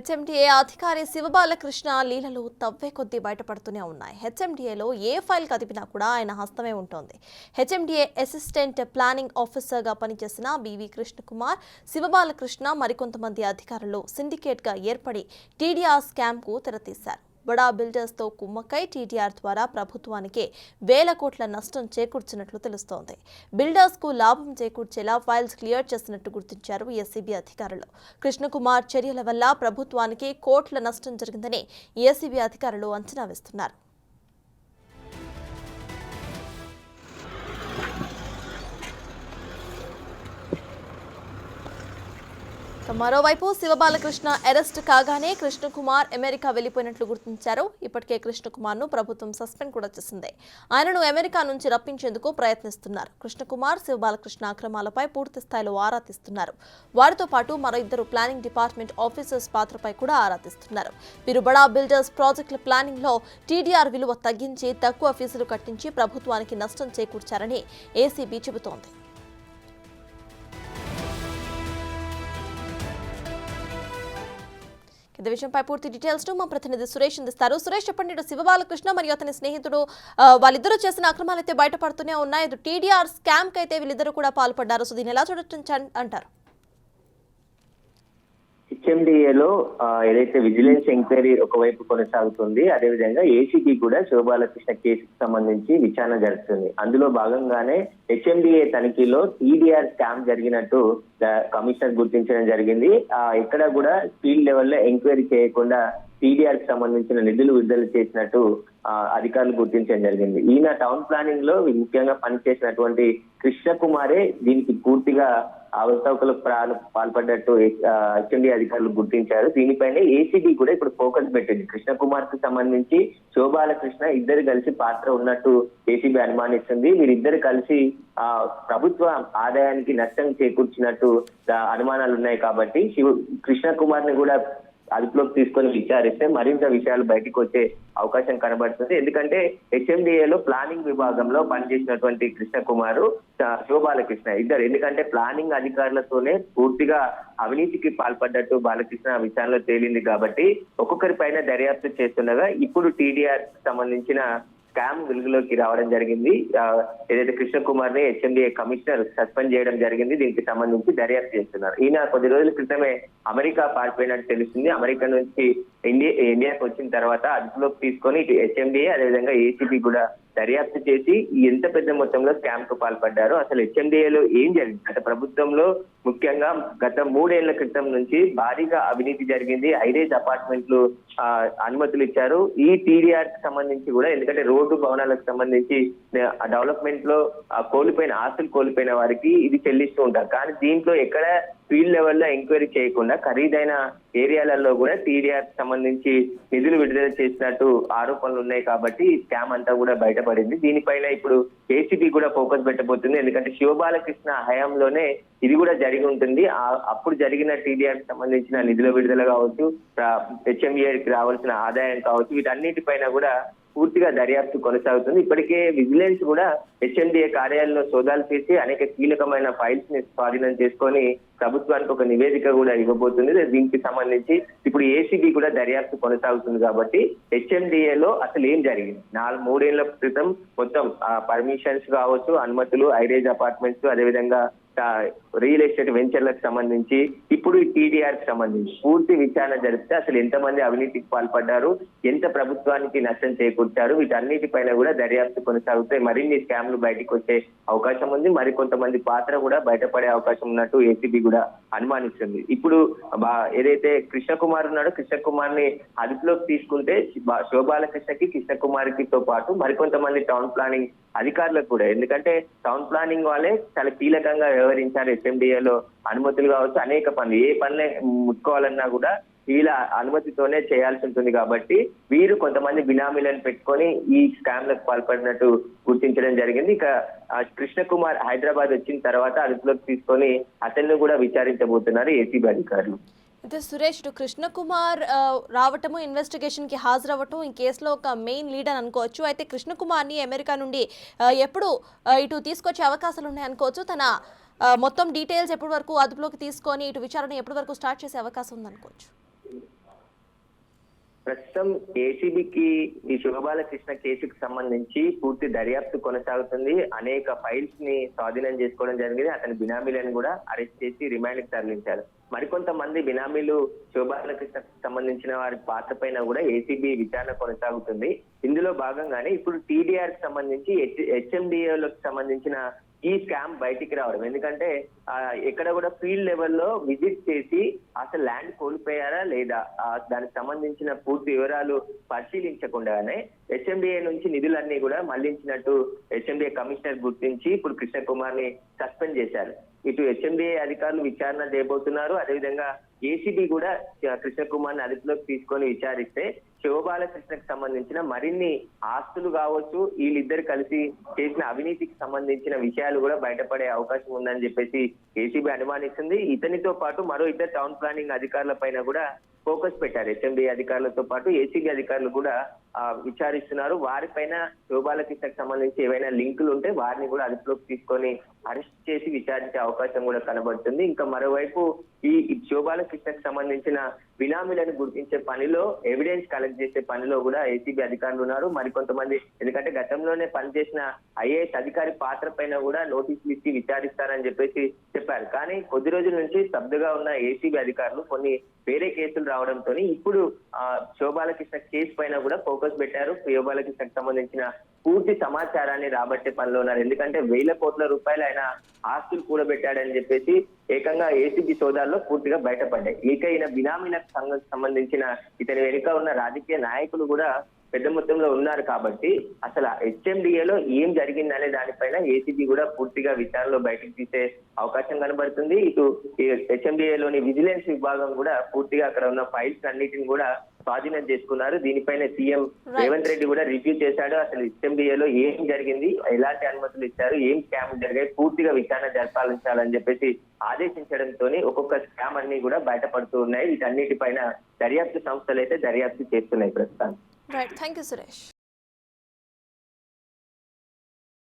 HMDA అధికారి శివబాలకృష్ణ లీలలు తవ్వే కొద్దీ బయటపడుతూనే ఉన్నాయి. హెచ్ఎండిఏలో ఏ ఫైల్ కదిపినా కూడా ఆయన హస్తమే ఉంటుంది. హెచ్ఎండిఏ అసిస్టెంట్ ప్లానింగ్ ఆఫీసర్గా పనిచేసిన బివి కృష్ణకుమార్ శివబాలకృష్ణ మరికొంతమంది అధికారులు సిండికేట్గా ఏర్పడి టీడీఆర్ స్కామ్కు తెరతీశారు. బడా బిల్డర్స్తో కుమ్మక్కై టీటీఆర్ ద్వారా ప్రభుత్వానికి వేల కోట్ల నష్టం చేకూర్చినట్లు తెలుస్తోంది. బిల్డర్స్కు లాభం చేకూర్చేలా ఫైల్స్ క్లియర్ చేసినట్టు గుర్తించారు ఏసీబీ అధికారులు. కృష్ణకుమార్ చర్యల వల్ల ప్రభుత్వానికి కోట్ల నష్టం జరిగిందని ఏసీబీ అధికారులు అంచనా వేస్తున్నారు. మరోవైపు శివబాలకృష్ణ అరెస్ట్ కాగానే కృష్ణకుమార్ అమెరికా వెళ్ళిపోయినట్లు గుర్తించారు. ఇప్పటికే కృష్ణకుమార్ను ప్రభుత్వం సస్పెండ్ కూడా చేసింది. ఆయనను అమెరికా నుంచి రప్పించేందుకు ప్రయత్నిస్తున్నారు. కృష్ణకుమార్ శివబాలకృష్ణ అక్రమాలపై పూర్తి స్థాయిలో ఆరా తీస్తున్నారు. వారితో పాటు మరో ఇద్దరు ప్లానింగ్ డిపార్ట్మెంట్ ఆఫీసర్స్ పాత్రపై కూడా ఆరా తీస్తున్నారు. వీరు బడా బిల్డర్స్ ప్రాజెక్టుల ప్లానింగ్లో టీడీఆర్ విలువ తగ్గించి తక్కువ ఫీజులు కట్టించి ప్రభుత్వానికి నష్టం చేకూర్చారని ఏసీబీ చెబుతోంది. ఇదే విషయంపై పూర్తి డీటెయిల్స్ను మా ప్రతినిధి సురేష్ అందిస్తారు. సురేష్ చెప్పండి ఇటు శివబాలకృష్ణ మరియు అతని స్నేహితుడు వాళ్ళిద్దరూ చేసిన అక్రమాలు అయితే బయటపడుతూనే ఉన్నాయి. ఇటు టీడీఆర్ స్కామ్కి అయితే వీళ్ళిద్దరూ కూడా పాల్పడ్డారు. సో దీన్ని ఎలా చూడొచ్చు అంటారు? హెచ్ఎండిఏలో ఏదైతే విజిలెన్స్ ఎంక్వైరీ ఒకవైపు కొనసాగుతుంది అదేవిధంగా ఏసీబీ కూడా శివబాలకృష్ణ కేసుకు సంబంధించి విచారణ జరుగుతుంది అందులో భాగంగానే హెచ్ఎండిఏ తనిఖీలో టీడీఆర్ స్కామ్ జరిగినట్టు కమిషనర్ గుర్తించడం జరిగింది. ఆ, ఎక్కడ కూడా ఫీల్డ్ లెవెల్లో ఎంక్వైరీ చేయకుండా టీడీఆర్కి సంబంధించిన నిధులు విడుదల చేసినట్టు అధికారులు గుర్తించడం జరిగింది. ఈయన టౌన్ ప్లానింగ్లో ముఖ్యంగా పనిచేసినటువంటి కృష్ణ కుమారే దీనికి పూర్తిగా అవసరకులకు పాల్పడ్డట్టు హెచ్ఎండి అధికారులు గుర్తించారు. దీనిపైనే ఏసీబీ కూడా ఇప్పుడు ఫోకస్ పెట్టింది. కృష్ణ కుమార్కు సంబంధించి శోభాలకృష్ణ ఇద్దరు కలిసి పాత్ర ఉన్నట్టు ఏసీబీ అనుమానిస్తుంది. వీరిద్దరు కలిసి ఆ ప్రభుత్వ ఆదాయానికి నష్టం చేకూర్చినట్టు అనుమానాలు ఉన్నాయి కాబట్టి శివ కృష్ణ కుమార్ని కూడా అదుపులోకి తీసుకొని విచారిస్తే మరింత విషయాలు బయటకు వచ్చే అవకాశం కనబడుతుంది. ఎందుకంటే HMDA లో ప్లానింగ్ విభాగంలో పనిచేసినటువంటి కృష్ణ కుమారు శివబాలకృష్ణ ఇద్దరు. ఎందుకంటే ప్లానింగ్ అధికారులతోనే పూర్తిగా అవినీతికి పాల్పడ్డట్టు బాలకృష్ణ విచారణలో తేలింది కాబట్టి ఒక్కొక్కరి పైన దర్యాప్తు చేస్తుండగా ఇప్పుడు టీడీఆర్ సంబంధించిన స్కామ్ వెలుగులోకి రావడం జరిగింది. ఏదైతే కృష్ణ కుమార్ని హెచ్ఎండిఏ కమిషనర్ సస్పెండ్ చేయడం జరిగింది దీనికి సంబంధించి దర్యాప్తు చేస్తున్నారు. ఈయన కొద్ది రోజుల క్రితమే అమెరికా పారిపోయినట్టు తెలుస్తుంది. అమెరికా నుంచి ఇండియా ఇండియాకి వచ్చిన తర్వాత అదుపులోకి తీసుకొని ఇటు హెచ్ఎండిఏ అదేవిధంగా ఏసీబీ కూడా దర్యాప్తు చేసి ఎంత పెద్ద మొత్తంలో స్కామ్కు పాల్పడ్డారు. అసలు హెచ్ఎండిఏలో ఏం జరిగింది? గత ప్రభుత్వంలో ముఖ్యంగా గత మూడేళ్ళ క్రితం నుంచి భారీగా అవినీతి జరిగింది. ఐదేజ్ అపార్ట్మెంట్లు అనుమతులు ఇచ్చారు. ఈ టీడీఆర్కి సంబంధించి కూడా ఎందుకంటే రోడ్డు భవనాలకు సంబంధించి డెవలప్మెంట్లో కోల్పోయిన ఆస్తులు కోల్పోయిన వారికి ఇది చెల్లిస్తూ ఉంటారు. కానీ దీంట్లో ఎక్కడ ఫీల్డ్ లెవెల్లో ఎంక్వైరీ చేయకుండా ఖరీదైన ఏరియాలలో కూడా టీడీఆర్ సంబంధించి నిధులు విడుదల చేసినట్టు ఆరోపణలు ఉన్నాయి కాబట్టి స్కామ్ అంతా కూడా బయటపడింది. దీనిపైన ఇప్పుడు ఏసీబీ కూడా ఫోకస్ పెట్టబోతుంది. ఎందుకంటే శివబాలకృష్ణ హయాంలోనే ఇది కూడా జరిగి ఉంటుంది. అప్పుడు జరిగిన టీడీఆర్ సంబంధించిన నిధుల విడుదల కావచ్చు హెచ్ఎంఏకి రావాల్సిన ఆదాయం కావచ్చు వీటన్నిటిపైన కూడా పూర్తిగా దర్యాప్తు కొనసాగుతుంది. ఇప్పటికే విజిలెన్స్ కూడా హెచ్ఎండిఏ కార్యాలయంలో సోదాలు చేసి అనేక కీలకమైన ఫైల్స్ని స్వాధీనం చేసుకొని ప్రభుత్వానికి ఒక నివేదిక కూడా ఇవ్వబోతుంది. దీనికి సంబంధించి ఇప్పుడు ఏసీబీ కూడా దర్యాప్తు కొనసాగుతుంది కాబట్టి హెచ్ఎండిఏ లో అసలు ఏం జరిగింది? నాలుగు మూడేళ్ళ క్రితం మొత్తం పర్మిషన్స్ కావచ్చు అనుమతులు ఐరేజ్ అపార్ట్మెంట్స్ అదేవిధంగా రియల్ ఎస్టేట్ వెంచర్లకు సంబంధించి ఇప్పుడు ఈ టీడీఆర్కి సంబంధించి పూర్తి విచారణ జరిపితే అసలు ఎంతమంది అవినీతికి పాల్పడ్డారు ఎంత ప్రభుత్వానికి నష్టం చేకూర్చారు వీటన్నిటిపైన కూడా దర్యాప్తు కొనసాగుతాయి మరిన్ని స్కామ్లు బయటకు వచ్చే అవకాశం ఉంది. మరి కొంతమంది పాత్ర కూడా బయటపడే అవకాశం ఉన్నట్టు ఏసీబీ కూడా అనుమానిస్తుంది. ఇప్పుడు ఏదైతే కృష్ణ కుమార్ ఉన్నాడో కృష్ణ కుమార్ని అదుపులోకి తీసుకుంటే బా- శోభాలకృష్ణకి కృష్ణ కుమార్కి తో పాటు మరికొంతమంది టౌన్ ప్లానింగ్ అధికారులకు కూడా. ఎందుకంటే టౌన్ ప్లానింగ్ వాళ్ళే చాలా కీలకంగా వ్యవహరించారు ఎస్ఎండిఏలో లో అనుమతులు కావచ్చు అనేక పనులు. ఏ పనులే ముట్టుకోవాలన్నా కూడా వీళ్ళ అనుమతితోనే చేయాల్సి ఉంటుంది కాబట్టి వీరు కొంతమంది బినామీలను పెట్టుకొని ఈ స్కామ్లకు పాల్పడినట్టు గుర్తించడం జరిగింది. ఇక కృష్ణకుమార్ హైదరాబాద్ వచ్చిన తర్వాత అదుపులోకి తీసుకొని అతన్ని కూడా విచారించబోతున్నారు ఏసీబీ అధికారులు. అయితే సురేష్ ఇటు కృష్ణకుమార్ రావటము ఇన్వెస్టిగేషన్కి హాజరవ్వటం ఈ కేసులో ఒక మెయిన్ లీడ్ అని అనుకోవచ్చు. అయితే కృష్ణకుమార్ని అమెరికా నుండి ఎప్పుడు ఇటు తీసుకొచ్చే అవకాశాలు ఉన్నాయి అనుకోవచ్చు. తన మొత్తం డీటెయిల్స్ ఎప్పటి వరకు అదుపులోకి తీసుకొని ఇటు విచారణ ఎప్పటి వరకు స్టార్ట్ చేసే అవకాశం ఉంది అనుకోవచ్చు ప్రస్తుతం ఏసీబీకి ఈ శుభబాలకృష్ణ కేసుకు సంబంధించి పూర్తి దర్యాప్తు కొనసాగుతుంది. అనేక ఫైల్స్ని స్వాధీనం చేసుకోవడం జరిగింది. అతని బినామీలను కూడా అరెస్ట్ చేసి రిమాండ్కి తరలించారు. మరికొంతమంది బినామీలు శోభాలకృష్ణకు సంబంధించిన వారి పాత్ర పైన కూడా ఏసీబీ విచారణ కొనసాగుతుంది. ఇందులో భాగంగానే ఇప్పుడు టీడీఆర్కి సంబంధించి హెచ్ఎండిఏలకు సంబంధించిన ఈ స్కామ్ బయటికి రావడం. ఎందుకంటే ఎక్కడ కూడా ఫీల్డ్ లెవెల్లో విజిట్ చేసి అసలు ల్యాండ్ కోల్పోయారా లేదా? దానికి సంబంధించిన పూర్తి వివరాలు పరిశీలించకుండానే హెచ్ఎండిఏ నుంచి నిధులన్నీ కూడా మళ్ళించినట్టు హెచ్ఎండిఏ కమిషనర్ గుర్తించి ఇప్పుడు కృష్ణ కుమార్ని సస్పెండ్ చేశారు. ఇటు హెచ్ఎండిఏ అధికారులు విచారణ చేయబోతున్నారు. అదేవిధంగా ఏసీబీ కూడా కృష్ణ కుమార్ని అదుపులోకి తీసుకొని విచారిస్తే శివబాలకృష్ణకు సంబంధించిన మరిన్ని ఆస్తులు కావచ్చు వీళ్ళిద్దరు కలిసి చేసిన అవినీతికి సంబంధించిన విషయాలు కూడా బయటపడే అవకాశం ఉందని చెప్పేసి ఏసీబీ అనుమానిస్తుంది. ఇతనితో పాటు మరో ఇద్దరు టౌన్ ప్లానింగ్ అధికారుల పైన కూడా ఫోకస్ పెట్టారు. హెచ్ఎండి అధికారులతో పాటు ఏసీబీ అధికారులు కూడా విచారిస్తున్నారు. వారిపైన శివబాలకృష్ణకు సంబంధించి ఏవైనా లింకులు ఉంటే వారిని కూడా అదుపులోకి తీసుకొని అరెస్ట్ చేసి విచారించే అవకాశం కూడా కనబడుతుంది. ఇంకా మరోవైపు ఈ ఈ సంబంధించిన బినామీలను గుర్తించే పనిలో ఎవిడెన్స్ కలెక్ట్ చేసే పనిలో కూడా ఏసీబీ అధికారులు ఉన్నారు. మరికొంతమంది ఎందుకంటే గతంలోనే పనిచేసిన ఐఏఎస్ అధికారి పాత్ర పైన కూడా నోటీసులు ఇచ్చి విచారిస్తారని చెప్పేసి చెప్పారు. కానీ కొద్ది రోజుల నుంచి స్తబ్దుగా ఉన్న ఏసీబీ అధికారులు కొన్ని వేరే కేసులు రావడంతో ఇప్పుడు ఆ, శోభాలకృష్ణ కేసు పైన కూడా ఫోకస్ పెట్టారు. ప్రయోగాలకి సంబంధించిన పూర్తి సమాచారాన్ని రాబట్టే పనిలో ఉన్నారు. ఎందుకంటే వేల కోట్ల రూపాయలు ఆయన ఆస్తులు కూడబెట్టాడని చెప్పేసి ఏకంగా ఏసీబీ సోదాల్లో పూర్తిగా బయటపడ్డాయి. ఇక ఈయన బినామీలకు సంబంధించిన ఇతని వెనుక ఉన్న రాజకీయ నాయకులు కూడా పెద్ద మొత్తంలో ఉన్నారు కాబట్టి అసలు హెచ్ఎండిఏలో ఏం జరిగిందనే దానిపైన ఏసీబీ కూడా పూర్తిగా విచారణలో బయటకు తీసే అవకాశం కనబడుతుంది. ఇటు హెచ్ఎండిఏలోని విజిలెన్స్ విభాగం కూడా పూర్తిగా అక్కడ ఉన్న ఫైల్స్ అన్నిటిని కూడా స్వాధీనం చేసుకున్నారు. దీనిపైన సీఎం. రేవంత్ రెడ్డి కూడా రివ్యూ చేశాడు. అసలు హెచ్ఎండిఏలో ఏం జరిగింది? ఎలాంటి అనుమతులు ఇచ్చారు? ఏం స్కామ్ జరిగాయి? పూర్తిగా విచారణ జరపాలించాలని చెప్పేసి ఆదేశించడంతో ఒక్కొక్క స్కామ్ అన్ని కూడా బయటపడుతూ ఉన్నాయి. వీటన్నిటిపైన దర్యాప్తు సంస్థలు అయితే దర్యాప్తు చేస్తున్నాయి ప్రస్తుతానికి. Right thank you Suresh